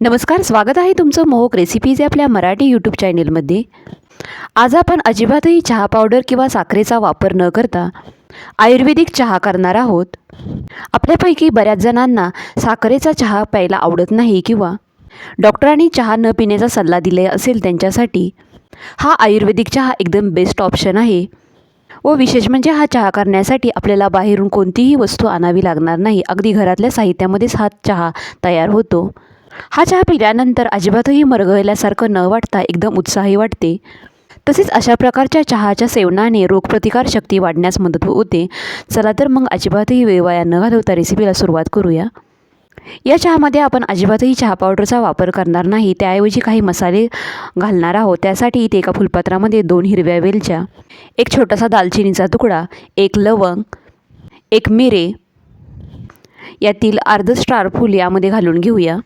नमस्कार स्वागत आहे तुमचं मोहक रेसिपीज या आपल्या मराठी यूट्यूब चॅनेलमध्ये आज आपण अजिबातही चहा पावडर किंवा साखरेचा वापर न करता आयुर्वेदिक चहा करणार आहोत. आपल्यापैकी बऱ्याच जणांना साखरेचा चहा प्यायला आवडत नाही किंवा डॉक्टरांनी चहा न पिण्याचा सल्ला दिला असेल त्यांच्यासाठी हा आयुर्वेदिक चहा एकदम बेस्ट ऑप्शन आहे व विशेष म्हणजे हा चहा करण्यासाठी आपल्याला बाहेरून कोणतीही वस्तू आणावी लागणार नाही. अगदी घरातल्या साहित्यामध्येच हा चहा तयार होतो. हा चहा पिल्यानंतर अजिबातही मरगळल्यासारखं न वाटता एकदम उत्साही वाटते. तसेच अशा प्रकारच्या चहाच्या सेवनाने रोगप्रतिकार शक्ती वाढण्यास मदत होते. चला तर मग अजिबातही वेवाया न घालवता रेसिपीला सुरुवात करूया. या चहामध्ये आपण अजिबातही चहा पावडरचा वापर करणार नाही. त्याऐवजी काही मसाले घालणार आहोत. त्यासाठी इथे एका फुलपात्रामध्ये दोन हिरव्या वेलच्या एक छोटासा दालचिनीचा तुकडा एक लवंग एक मिरे यातील अर्ध स्टार फूल यामध्ये घालून घेऊया.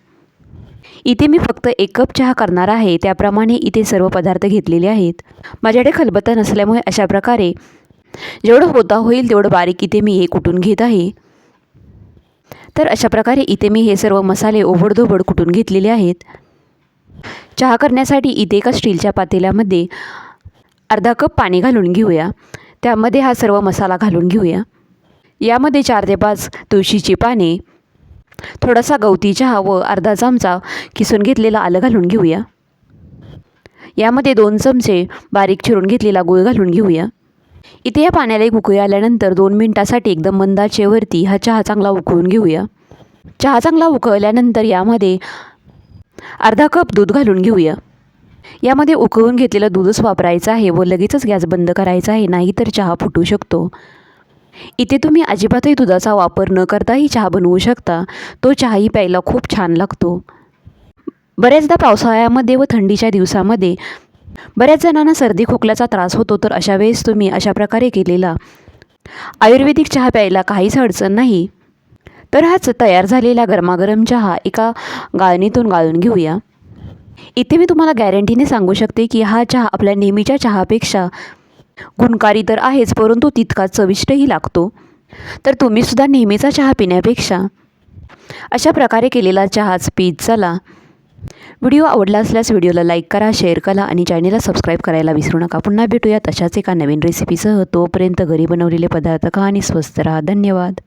इथे मी फक्त एक कप चहा करणार आहे. त्याप्रमाणे इथे सर्व पदार्थ घेतलेले आहेत. माझ्याकडे खलबत्ता नसल्यामुळे अशा प्रकारे जेवढं होता होईल तेवढं बारीक इथे मी हे कुटून घेत आहे. तर अशा प्रकारे इथे मी हे सर्व मसाले ओबडधोबड कुटून घेतलेले आहेत. चहा करण्यासाठी इथे एका स्टीलच्या पातेल्यामध्ये अर्धा कप पाणी घालून घेऊया. त्यामध्ये हा सर्व मसाला घालून घेऊया. यामध्ये चार ते पाच तुळशीची पाने थोडासा गवती चहा व अर्धा चमचा किसून घेतलेला आलं घालून घेऊया. यामध्ये दोन चमचे बारीक चिरून घेतलेला गुळ घालून घेऊया. इथे या पाण्याला एक उकळी आल्यानंतर दोन मिनटासाठी एकदम मंदाचेवरती हा चहा चांगला उकळून घेऊया. चहा चांगला उकळल्यानंतर यामध्ये अर्धा कप दूध घालून घेऊया. यामध्ये उकळून घेतलेलं दूधच वापरायचं आहे व लगेचच गॅस बंद करायचा आहे नाहीतर चहा फुटू शकतो. इथे तुम्ही अजिबातही दुधाचा वापर न करताही चहा बनवू शकता. तो चहाही प्यायला खूप छान लागतो. बऱ्याचदा पावसाळ्यामध्ये व थंडीच्या दिवसामध्ये बऱ्याच जणांना सर्दी खोकल्याचा त्रास होतो तर अशा वेळेस तुम्ही अशा प्रकारे केलेला. आयुर्वेदिक चहा प्यायला काहीच अडचण नाही. तर हाच तयार झालेला गरमागरम चहा एका गाळणीतून गाळून घेऊया. इथे मी तुम्हाला गॅरंटीने सांगू शकते की हा चहा आपल्या नेहमीच्या चहापेक्षा गुणकारी तर आहेच परंतु तितकाच चविष्टही लागतो. तर तुम्हीसुद्धा नेहमीचा चहा पिण्यापेक्षा अशा प्रकारे केलेला चहाच पीत चला. व्हिडिओ आवडला असल्यास व्हिडिओला लाईक करा शेअर करा आणि चॅनेलला सबस्क्राईब करायला विसरू नका. पुन्हा भेटूयात तशाच एका नवीन रेसिपीसह. तोपर्यंत घरी बनवलेले पदार्थ खा आणि स्वस्त राहा. धन्यवाद.